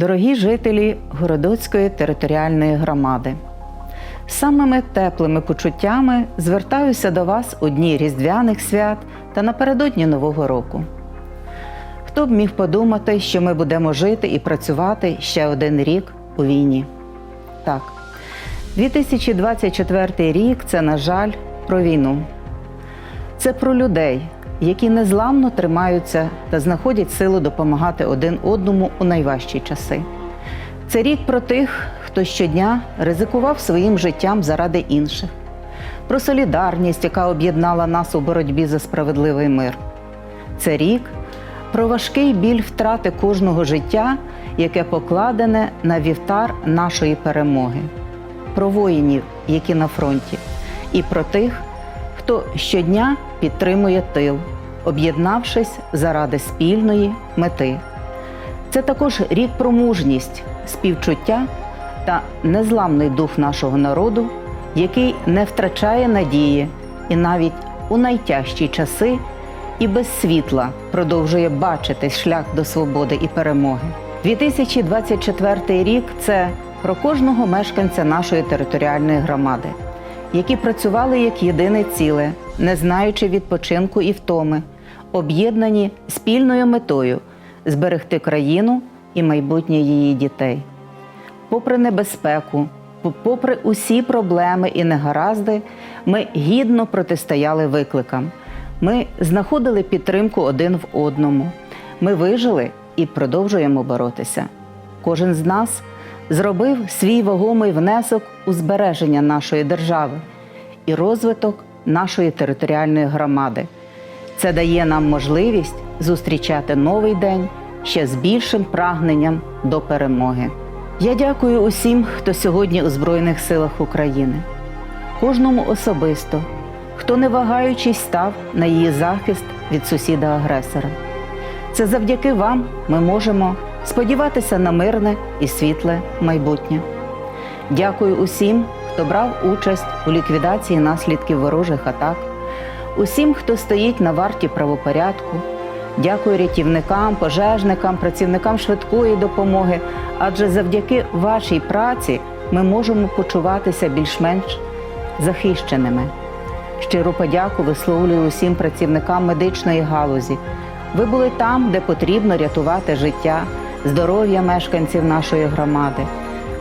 Дорогі жителі Городоцької територіальної громади, самими теплими почуттями звертаюся до вас у дні Різдвяних свят та напередодні Нового року. Хто б міг подумати, що ми будемо жити і працювати ще один рік у війні? Так, 2024 рік це, на жаль, про війну. Це про людей, які незламно тримаються та знаходять силу допомагати один одному у найважчі часи. Це рік про тих, хто щодня ризикував своїм життям заради інших, про солідарність, яка об'єднала нас у боротьбі за справедливий мир. Це рік про важкий біль втрати кожного життя, яке покладене на вівтар нашої перемоги, про воїнів, які на фронті, і про тих, хто щодня підтримує тил, об'єднавшись заради спільної мети. Це також рік про мужність, співчуття та незламний дух нашого народу, який не втрачає надії і навіть у найтяжчі часи і без світла продовжує бачити шлях до свободи і перемоги. 2024 рік це про кожного мешканця нашої територіальної громади, які працювали як єдине ціле, не знаючи відпочинку і втоми, об'єднані спільною метою зберегти країну і майбутнє її дітей. Попри небезпеку, попри усі проблеми і негаразди, ми гідно протистояли викликам. Ми знаходили підтримку один в одному. Ми вижили і продовжуємо боротися. Кожен з нас зробив свій вагомий внесок у збереження нашої держави і розвиток нашої територіальної громади. Це дає нам можливість зустрічати новий день ще з більшим прагненням до перемоги. Я дякую усім, хто сьогодні у Збройних силах України, кожному особисто, хто не вагаючись став на її захист від сусіда-агресора. Це завдяки вам ми можемо сподіватися на мирне і світле майбутнє. Дякую усім, хто брав участь у ліквідації наслідків ворожих атак, усім, хто стоїть на варті правопорядку. Дякую рятівникам, пожежникам, працівникам швидкої допомоги. Адже завдяки вашій праці ми можемо почуватися більш-менш захищеними. Щиру подяку висловлюю усім працівникам медичної галузі. Ви були там, де потрібно рятувати життя, здоров'я мешканців нашої громади,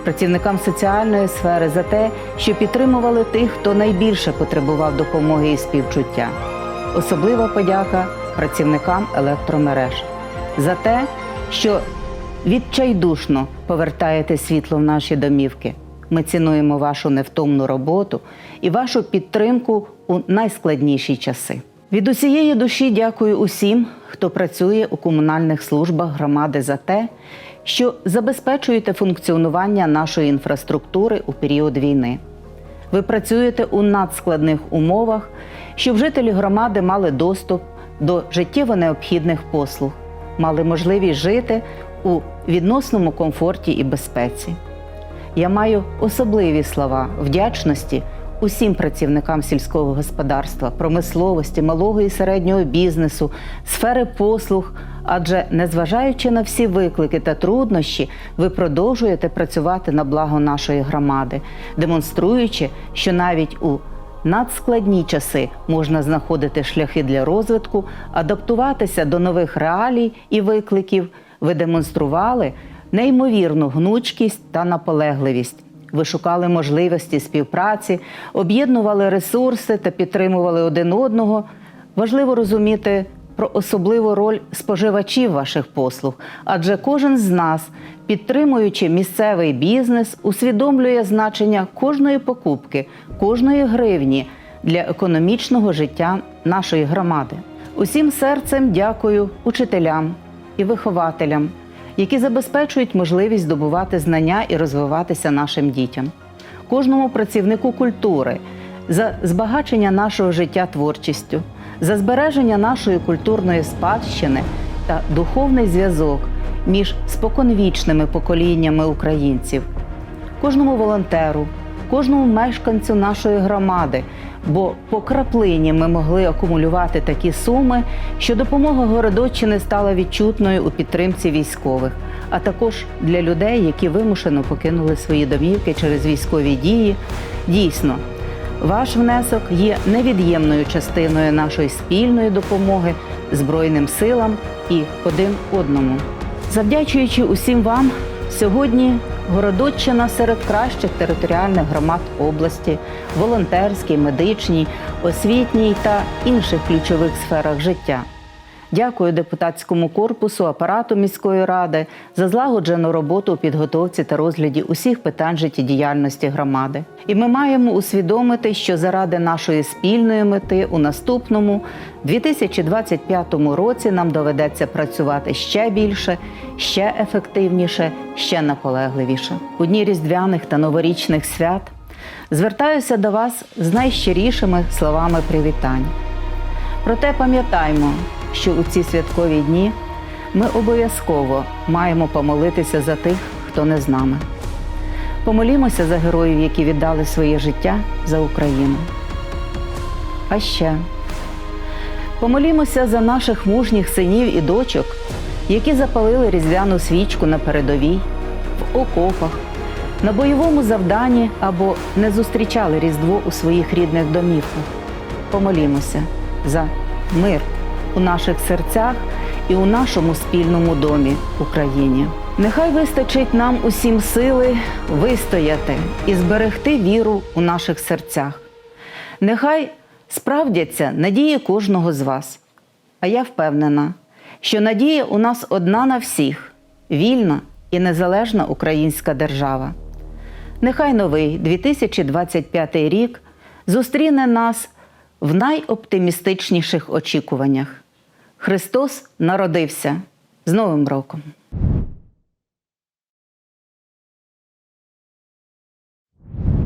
працівникам соціальної сфери за те, що підтримували тих, хто найбільше потребував допомоги і співчуття. Особлива подяка працівникам електромереж за те, що відчайдушно повертаєте світло в наші домівки. Ми цінуємо вашу невтомну роботу і вашу підтримку у найскладніші часи. Від усієї душі дякую усім, хто працює у комунальних службах громади за те, що забезпечуєте функціонування нашої інфраструктури у період війни. Ви працюєте у надскладних умовах, щоб жителі громади мали доступ до життєво необхідних послуг, мали можливість жити у відносному комфорті і безпеці. Я маю особливі слова вдячності усім працівникам сільського господарства, промисловості, малого і середнього бізнесу, сфери послуг. Адже, незважаючи на всі виклики та труднощі, ви продовжуєте працювати на благо нашої громади, демонструючи, що навіть у надскладні часи можна знаходити шляхи для розвитку, адаптуватися до нових реалій і викликів. Ви демонстрували неймовірну гнучкість та наполегливість. Ви шукали можливості співпраці, об'єднували ресурси та підтримували один одного. Важливо розуміти про особливу роль споживачів ваших послуг, адже кожен з нас, підтримуючи місцевий бізнес, усвідомлює значення кожної покупки, кожної гривні для економічного життя нашої громади. Усім серцем дякую учителям і вихователям, які забезпечують можливість здобувати знання і розвиватися нашим дітям, кожному працівнику культури за збагачення нашого життя творчістю, за збереження нашої культурної спадщини та духовний зв'язок між споконвічними поколіннями українців, кожному волонтеру, кожному мешканцю нашої громади, бо по краплині ми могли акумулювати такі суми, що допомога Городоччини стала відчутною у підтримці військових, а також для людей, які вимушено покинули свої домівки через військові дії. Дійсно, ваш внесок є невід'ємною частиною нашої спільної допомоги Збройним силам і один одному. Завдячуючи усім вам, сьогодні Городоччина серед кращих територіальних громад області, волонтерській, медичній, освітній та інших ключових сферах життя. Дякую депутатському корпусу, апарату міської ради за злагоджену роботу у підготовці та розгляді усіх питань життєдіяльності громади. І ми маємо усвідомити, що заради нашої спільної мети у наступному 2025 році нам доведеться працювати ще більше, ще ефективніше, ще наполегливіше. У дні різдвяних та новорічних свят звертаюся до вас з найщирішими словами привітань. Проте пам'ятаймо, що у ці святкові дні ми обов'язково маємо помолитися за тих, хто не з нами. Помолімося за героїв, які віддали своє життя за Україну. А ще помолімося за наших мужніх синів і дочок, які запалили різдвяну свічку на передовій, в окопах, на бойовому завданні або не зустрічали Різдво у своїх рідних домівках. Помолімося за мир у наших серцях і у нашому спільному домі Україні. Нехай вистачить нам усім сили вистояти і зберегти віру у наших серцях. Нехай справдяться надії кожного з вас. А я впевнена, що надія у нас одна на всіх вільна і незалежна українська держава. Нехай новий 2025 рік зустріне нас в найоптимістичніших очікуваннях. Христос народився з Новим роком!